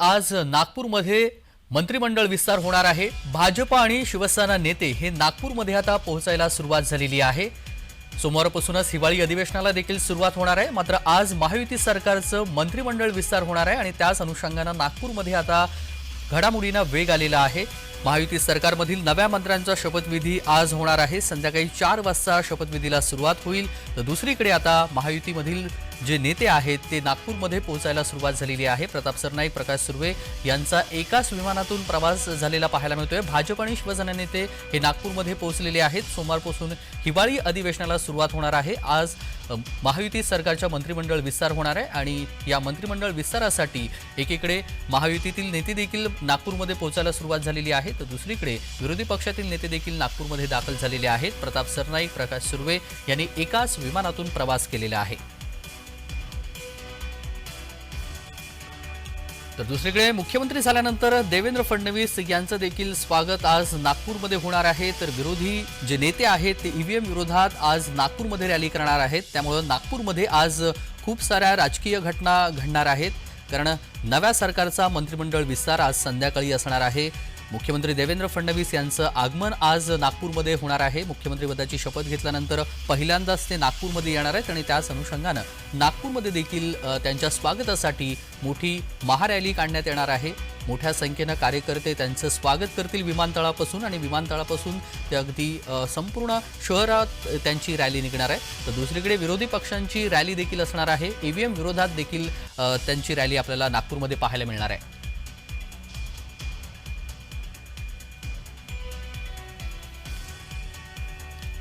आज नागपूरमध्ये मंत्रिमंडळ विस्तार होणार आहे. भाजप आणि शिवसेना नेते हे नागपूरमध्ये आता पोहोचायला सुरुवात झालेली आहे. सोमवारपासूनच हिवाळी अधिवेशनाला देखील सुरुवात होणार आहे. मात्र आज महायुती सरकारचं मंत्रिमंडळ विस्तार होणार आहे आणि त्याच अनुषंगानं नागपूरमध्ये आता घडामोडींना वेग आलेला आहे. महायुती सरकारमधील नव्या मंत्र्यांचा शपथविधी आज होणार आहे. संध्याकाळी चार वाजता शपथविधीला सुरुवात होईल. तर दुसरीकडे आता महायुतीमधील जे नेते आहेत ते नागपूरमध्ये पोहोचायला सुरुवात झालेली आहे. प्रताप सरनाईक प्रकाश सुर्वे यांचा एकाच विमानातून प्रवास झालेला पाहायला मिळतोय. भाजप आणि शिवसेना नेते हे नागपूरमध्ये पोहोचलेले आहेत. सोमवारपासून हिवाळी अधिवेशनाला सुरुवात होणार आहे. आज महायुती सरकारच्या मंत्रिमंडळ विस्तार होणार आहे आणि या मंत्रिमंडळ विस्तारासाठी एकीकडे महायुतीतील नेते देखील नागपूरमध्ये पोहोचायला सुरुवात झालेली आहे. तर दुसरीकडे विरोधी पक्षातील नेते देखील नागपूरमध्ये दाखल झालेले आहेत. प्रताप सरनाईक प्रकाश सुर्वे यांनी एकाच विमानातून प्रवास केलेला आहे. तर दुसरीकडे मुख्यमंत्री झाल्यानंतर देवेंद्र फडणवीस यांचं देखील स्वागत आज नागपूरमध्ये होणार आहे. तर विरोधी जे नेते आहेत ते ईव्हीएम विरोधात आज नागपूरमध्ये रॅली करणार आहेत. त्यामुळं नागपूरमध्ये आज खूप साऱ्या राजकीय घटना घडणार आहेत. कारण नव्या सरकारचा मंत्रिमंडळ विस्तार आज संध्याकाळी असणार आहे. मुख्यमंत्री देवेंद्र फडणवीस यांचं आगमन आज नागपूरमध्ये होणार आहे. मुख्यमंत्रीपदाची शपथ घेतल्यानंतर पहिल्यांदाच ते नागपूरमध्ये येणार आहेत आणि त्याच अनुषंगानं नागपूरमध्ये देखील त्यांच्या स्वागतासाठी मोठी महारॅली काढण्यात येणार आहे. मोठ्या संख्येनं कार्यकर्ते त्यांचं स्वागत करतील विमानतळापासून आणि विमानतळापासून ते अगदी संपूर्ण शहरात त्यांची रॅली निघणार आहे. तर दुसरीकडे विरोधी पक्षांची रॅली देखील असणार आहे. ईव्हीएम विरोधात देखील त्यांची रॅली आपल्याला नागपूरमध्ये पाहायला मिळणार आहे.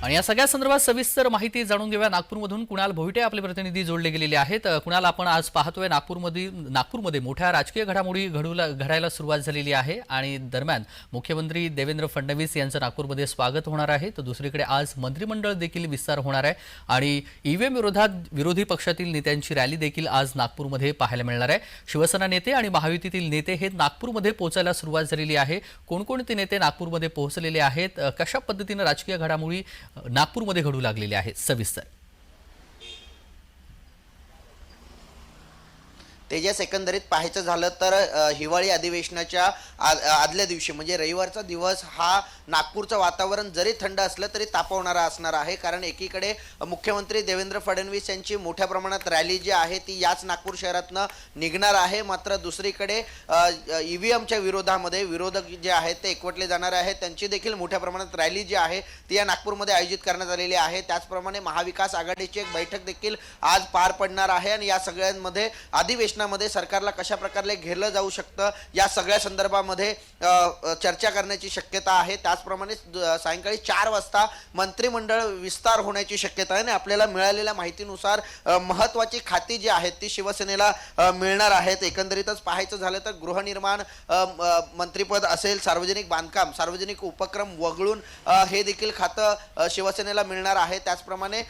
आणि या सगळ्या संदर्भात सविस्तर माहिती जाणून घेऊया. नागपूरमधून कुणाल भोईटे आपले प्रतिनिधी जोडले गेलेले आहेत. कुणाल आपण आज पाहतोय नागपूरमध्ये नागपूरमध्ये मोठ्या राजकीय घडामोडी घडूला घडायला सुरुवात झालेली आहे आणि दरम्यान मुख्यमंत्री देवेंद्र फडणवीस यांचं नागपूरमध्ये स्वागत होणार आहे. तर दुसरीकडे आज मंत्रिमंडळ देखील विस्तार होणार आहे आणि ईव्हीएम विरोधात विरोधी पक्षातील नेत्यांची रॅली देखील आज नागपूरमध्ये पाहायला मिळणार आहे. शिवसेना नेते आणि महायुतीतील नेते हे नागपूरमध्ये पोहोचायला सुरुवात झालेली आहे. कोणकोणते नेते नागपूरमध्ये पोहोचलेले आहेत? कशा पद्धतीनं राजकीय घडामोडी नागपूरमध्ये घडू लागलेली आहे सविस्तर. तेजस एकंदरीत पाहायचं झालं तर हिवाळी अधिवेशनाच्या आदल्या दिवशी म्हणजे रविवारचा दिवस हा नागपूरचं वातावरण जरी थंड असलं तरी तापवणारा असणार आहे. कारण एकीकडे मुख्यमंत्री देवेंद्र फडणवीस यांची मोठ्या प्रमाणात रॅली जी आहे ती याच नागपूर शहरातनं निघणार आहे. मात्र दुसरीकडे ई व्ही एमच्या विरोधामध्ये विरोधक जे आहेत ते एकवटले जाणार आहेत त्यांची देखील मोठ्या प्रमाणात रॅली जी आहे ती या नागपूरमध्ये आयोजित करण्यात आलेली आहे. त्याचप्रमाणे महाविकास आघाडीची एक बैठक देखील आज पार पडणार आहे. आणि या सगळ्यांमध्ये अधिवेशनामध्ये सरकारला कशा प्रकारे घेरलं जाऊ शकतं या सगळ्या संदर्भामध्ये चर्चा करण्याची शक्यता आहे. त्याचप्रमाणे सायंकाळी चार वाजता मंत्रिमंडळ विस्तार होण्याची शक्यता आहे आणि आपल्याला मिळालेल्या माहितीनुसार महत्त्वाची खाती जी आहेत ती शिवसेनेला मिळणार आहेत. एकंदरीतच पाहायचं झालं तर गृहनिर्माण मंत्रिपद असेल सार्वजनिक बांधकाम सार्वजनिक उपक्रम वगळून हे देखील खातं शिवसेनेला मिळणार आहे. त्याचप्रमाणे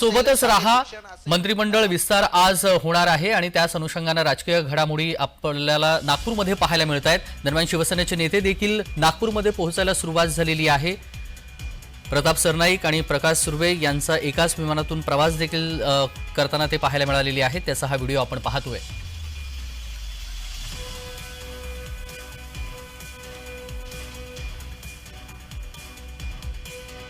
सोबतच राहा. मंत्रिमंडळ विस्तार आज होणार आहे आणि त्याच अनुषंगानं राजकीय घडामोडी आपल्याला नागपूरमध्ये पाहायला मिळत आहेत. दरम्यान शिवसेनेचे नेते देखील नागपूरमध्ये पोहोचायला सुरुवात झालेली आहे. प्रताप सरनाईक आणि प्रकाश सुर्वे यांचा एकाच विमानातून प्रवास देखील करताना ते पाहायला मिळालेले आहेत त्याचा हा व्हिडिओ आपण पाहतोय.